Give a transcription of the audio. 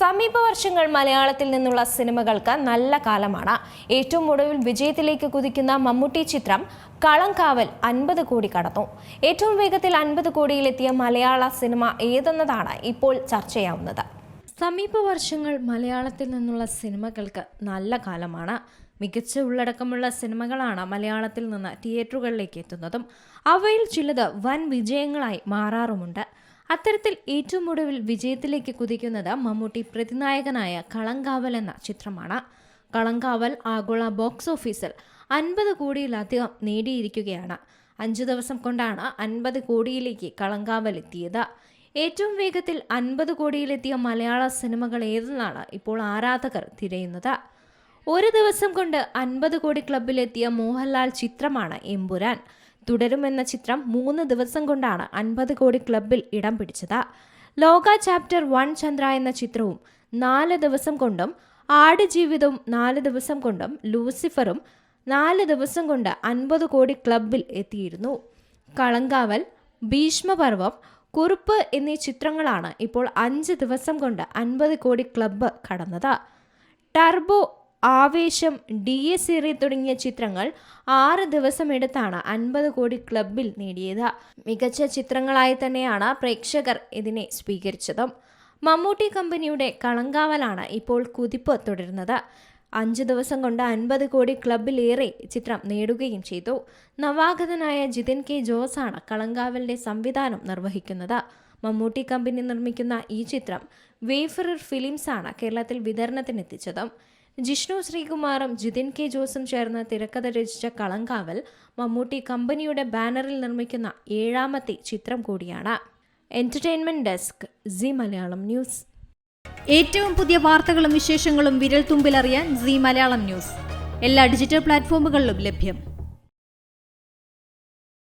സമീപ വർഷങ്ങൾ മലയാളത്തിൽ നിന്നുള്ള സിനിമകൾക്ക് നല്ല കാലമാണ്. ഏറ്റവും ഒടുവിൽ വിജയത്തിലേക്ക് കുതിക്കുന്ന മമ്മൂട്ടി ചിത്രം കളങ്കാവൽ അൻപത് കോടി കടന്നു. ഏറ്റവും വേഗത്തിൽ അൻപത് കോടിയിലെത്തിയ മലയാള സിനിമ ഏതെന്നതാണ് ഇപ്പോൾ ചർച്ചയാവുന്നത്. സമീപ വർഷങ്ങൾ മലയാളത്തിൽ നിന്നുള്ള സിനിമകൾക്ക് നല്ല കാലമാണ്. മികച്ച ഉള്ളടക്കമുള്ള സിനിമകളാണ് മലയാളത്തിൽ നിന്ന് തിയേറ്ററുകളിലേക്ക് എത്തുന്നതും അവയിൽ ചിലത് വൻ വിജയങ്ങളായി മാറാറുമുണ്ട്. അത്തരത്തിൽ ഏറ്റവും ഒടുവിൽ വിജയത്തിലേക്ക് കുതിക്കുന്നത് മമ്മൂട്ടി പ്രതിനായകനായ കളങ്കാവൽ എന്ന ചിത്രമാണ്. കളങ്കാവൽ ആഗോള ബോക്സ് ഓഫീസിൽ അൻപത് കോടിയിലധികം നേടിയിരിക്കുകയാണ്. അഞ്ചു ദിവസം കൊണ്ടാണ് അൻപത് കോടിയിലേക്ക് കളങ്കാവൽ എത്തിയത്. ഏറ്റവും വേഗത്തിൽ അൻപത് കോടിയിലെത്തിയ മലയാള സിനിമകൾ ഏതെന്നാണ് ഇപ്പോൾ ആരാധകർ തിരയുന്നത്. ഒരു ദിവസം കൊണ്ട് അൻപത് കോടി ക്ലബിലെത്തിയ മോഹൻലാൽ ചിത്രമാണ് എമ്പുരാൻ. തുടരുമെന്ന ചിത്രം മൂന്ന് ദിവസം കൊണ്ടാണ് അൻപത് കോടി ക്ലബിൽ ഇടം പിടിച്ചത്. ലോക ചാപ്റ്റർ വൺ ചന്ദ്ര എന്ന ചിത്രവും നാല് ദിവസം കൊണ്ടും ആടുജീവിതവും നാല് ദിവസം കൊണ്ടും ലൂസിഫറും നാല് ദിവസം കൊണ്ട് അൻപത് കോടി ക്ലബിൽ എത്തിയിരുന്നു. കളങ്കാവൽ ഭീഷ്മപർവം കുറുപ്പ് എന്നീ ചിത്രങ്ങളാണ് ഇപ്പോൾ അഞ്ച് ദിവസം കൊണ്ട് അൻപത് കോടി ക്ലബ്ബ് കടന്നത്. ടർബോ ആവേശം ഡി എസ് സീറി തുടങ്ങിയ ചിത്രങ്ങൾ ആറ് ദിവസം എടുത്താണ് അൻപത് കോടി ക്ലബിൽ നേടിയത്. മികച്ച ചിത്രങ്ങളായി തന്നെയാണ് പ്രേക്ഷകർ ഇതിനെ സ്വീകരിച്ചതും. മമ്മൂട്ടി കമ്പനിയുടെ കളങ്കാവലാണ് ഇപ്പോൾ കുതിപ്പ് തുടരുന്നത്. അഞ്ച് ദിവസം കൊണ്ട് അൻപത് കോടി ക്ലബിലേറെ ചിത്രം നേടുകയും ചെയ്തു. നവാഗതനായ ജിതിൻ കെ ജോസാണ് കളങ്കാവലിന്റെ സംവിധാനം നിർവഹിക്കുന്നത്. മമ്മൂട്ടി കമ്പനി നിർമ്മിക്കുന്ന ഈ ചിത്രം വേഫറർ ഫിലിംസാണ് കേരളത്തിൽ വിതരണത്തിനെത്തിച്ചതും. ജിഷ്ണു ശ്രീകുമാറും ജിതിൻ കെ ജോസും ചേർന്ന് തിരക്കഥ രചിച്ച കളങ്കാവൽ മമ്മൂട്ടി കമ്പനിയുടെ ബാനറിൽ നിർമ്മിക്കുന്ന ഏഴാമത്തെ ചിത്രം കൂടിയാണ്. Entertainment desk Zee Malayalam news. ഏറ്റവും പുതിയ വാർത്തകളും വിശേഷങ്ങളും വിരൽ തുമ്പിലറിയാൻ സി മലയാളം ന്യൂസ്. എല്ലാ ഡിജിറ്റൽ പ്ലാറ്റ്ഫോമുകളിലും ലഭ്യം.